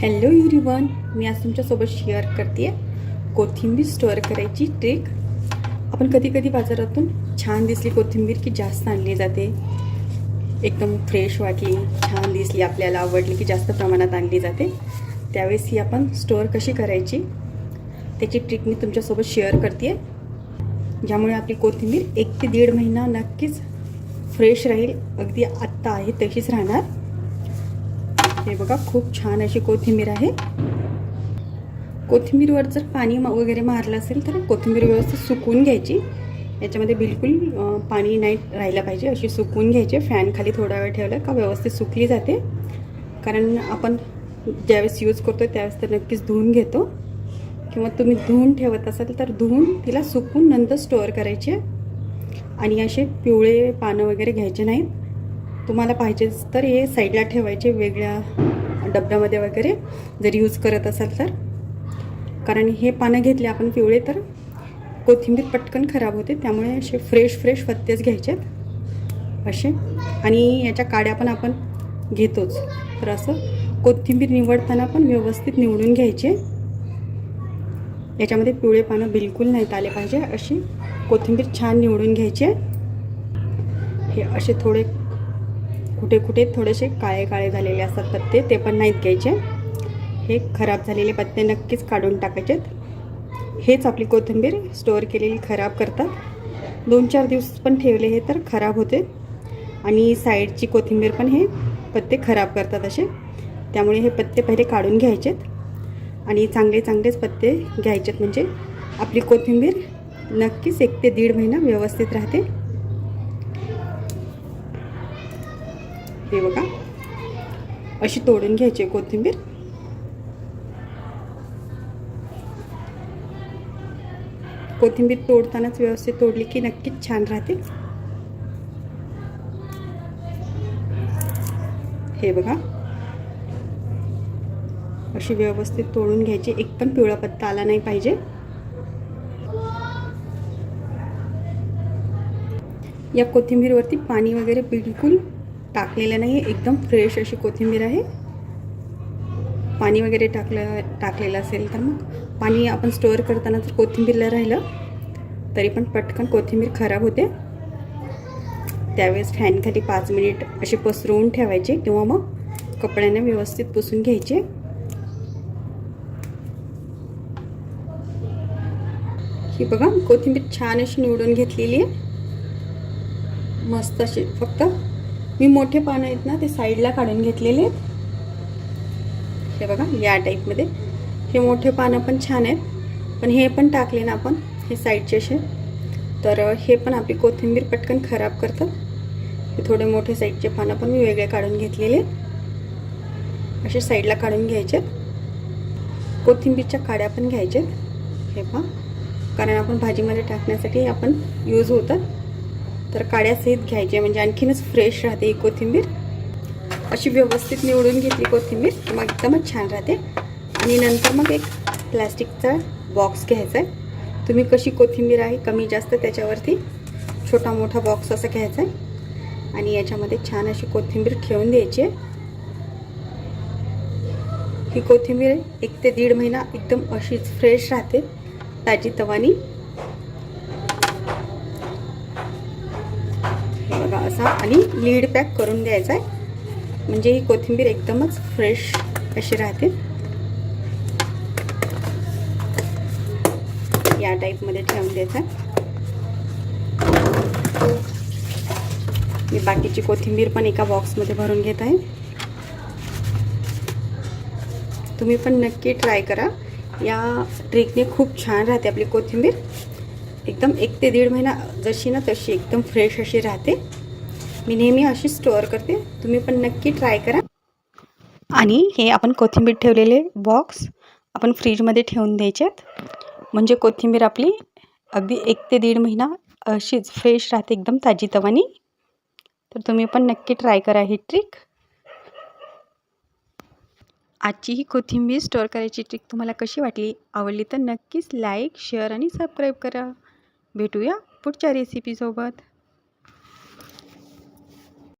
Hello युरिवन मी आज तुमच्यासोबत share करते कोथिंबीर स्टोअर करायची ट्रिक आपण कधी कधी बाजारातून छान दिसली कोथिंबीर की जास्त आणली जाते. एकदम फ्रेश वाटली छान दिसली आपल्याला आवडली की जास्त प्रमाणात आणली जाते. त्यावेळेस ही आपण स्टोअर कशी करायची त्याची ट्रिक मी तुमच्यासोबत शेअर करते ज्यामुळे आपली कोथिंबीर एक ते दीड महिना नक्कीच फ्रेश राहील. अगदी आत्ता आहे तशीच राहणार. हे बघा खूप छान अशी कोथिंबीर आहे. कोथिंबीरवर जर पाणी वगैरे मारलं असेल तर कोथिंबीर व्यवस्थित सुकून घ्यायची. याच्यामध्ये बिलकुल पाणी नाही राहिलं पाहिजे. अशी सुकून घ्यायची. फॅन खाली थोडा वेळ ठेवलं का व्यवस्थित सुकली जाते. कारण आपण ज्यावेळेस यूज करतो त्यावेळेस तर नक्कीच धुवून घेतो. किंवा तुम्ही धुवून ठेवत असाल तर धुवून तिला सुकून नंतर स्टोअर करायचे आणि असे पिवळे पानं वगैरे घ्यायचे नाहीत. तुम्हाला पाहिजेच तर हे साईडला ठेवायचे वेगळ्या डब्यामध्ये वगैरे जर यूज करत असाल तर. कारण हे पानं घेतले आपण पिवळे तर कोथिंबीर पटकन खराब होते त्यामुळे असे फ्रेश फ्रेश पत्तेच घ्यायचेत असे. आणि याच्या काड्या पण आपण घेतोच. तर असं कोथिंबीर निवडताना पण व्यवस्थित निवडून घ्यायचे. याच्यामध्ये पिवळे पानं बिलकुल नाहीत आले पाहिजे. अशी कोथिंबीर छान निवडून घ्यायची हे असे थोडे कुठे कुठे थोडेसे काळे काळे झालेले असतात पत्ते ते पण नाहीत घ्यायचे. हे खराब झालेले पत्ते नक्कीच काढून टाकायचेत. हेच आपली कोथिंबीर स्टोअर केलेली खराब करतात. दोन चार दिवस पण ठेवले हे तर खराब होते. आणि साईडची कोथिंबीर पण हे पत्ते खराब करतात असे. त्यामुळे हे पत्ते पहिले काढून घ्यायचेत. आणि चांगले चांगलेच पत्ते घ्यायचेत. म्हणजे आपली कोथिंबीर नक्कीच एक ते दीड महिना व्यवस्थित राहते. हे बघा. अशी तोडून घ्यायची आहे कोथिंबीर. कोथिंबीर तोडतानाच व्यवस्थित तोडली की नक्कीच छान राहते हे बघा. अशी व्यवस्थित तोडून घ्यायची. एक पण पिवळा पत्ता आला नाही पाहिजे. या कोथिंबीरवरती पाणी वगैरे बिलकुल टाकलेलं नाही आहे एकदम फ्रेश अशी कोथिंबीर आहे. पाणी वगैरे टाकलं टाकलेलं असेल तर मग पाणी आपण स्टोअर करताना जर कोथिंबीरला राहिलं तरी पण पटकन कोथिंबीर खराब होते. त्यावेळेस फॅनखाली पाच मिनिट असे पसरवून ठेवायचे किंवा मग कपड्याने व्यवस्थित पुसून घ्यायचे. ही बघा कोथिंबीर छान अशी निवडून घेतलेली आहे. मस्त अशी फक्त मी मोठे पानं आहेत ना ते साईडला काढून घेतलेले आहेत. हे बघा या टाईपमध्ये. हे मोठे पानं पण छान आहेत. पण हे पण टाकले ना आपण हे साईडचे असे. तर हे पण आपली कोथिंबीर पटकन खराब करतात. हे थोडे मोठे साईडचे पानं पण मी वेगळे काढून घेतलेले. आहेत असे साईडला काढून घ्यायचे. कोथिंबीरच्या काड्या पण घ्यायच्यात हे पहा. कारण आपण भाजीमध्ये टाकण्यासाठी आपण यूज होतात. तर काड्यासहित घ्यायचे. म्हणजे आणखीनच फ्रेश राहते ही कोथिंबीर. अशी व्यवस्थित निवडून घेतली कोथिंबीर. मग एकदमच छान राहते. आणि नंतर मग एक प्लॅस्टिकचा बॉक्स घ्यायचा आहे तुम्ही कशी कोथिंबीर आहे कमी जास्त त्याच्यावरती छोटा मोठा बॉक्स असा घ्यायचा आहे आणि याच्यामध्ये छान अशी कोथिंबीर ठेवून द्यायची आहे. ही कोथिंबीर एक ते दीड महिना एकदम अशीच फ्रेश राहते. ताजी तवानी. असा आणि लीड पॅक करून द्यायचा आहे. म्हणजे ही कोथिंबीर एकदमच फ्रेश अशी राहते. या टाईपमध्ये ठेवून द्यायचा मी बाकीची कोथिंबीर पण एका बॉक्समध्ये भरून घेत आहे. तुम्ही पण नक्की ट्राय करा. या ट्रिकने खूप छान राहते आपली कोथिंबीर. एकदम एक ते दीड महिना जशी ना तशी एकदम फ्रेश अशी राहते. मी नेहमी अशी स्टोअर करते. तुम्ही पण नक्की ट्राय करा. आणि हे आपण कोथिंबीर ठेवलेले बॉक्स आपण फ्रीजमध्ये ठेवून द्यायच्यात म्हणजे कोथिंबीर आपली अगदी एक ते दीड महिना अशीच फ्रेश राहते एकदम ताजी तवानी तर तुम्ही पण नक्की ट्राय करा ही ट्रिक आजची ही कोथिंबीर स्टोअर करायची ट्रिक तुम्हाला कशी वाटली आवडली तर नक्कीच लाईक शेअर आणि सबस्क्राईब करा. भेटूया पुढच्या रेसिपीसोबत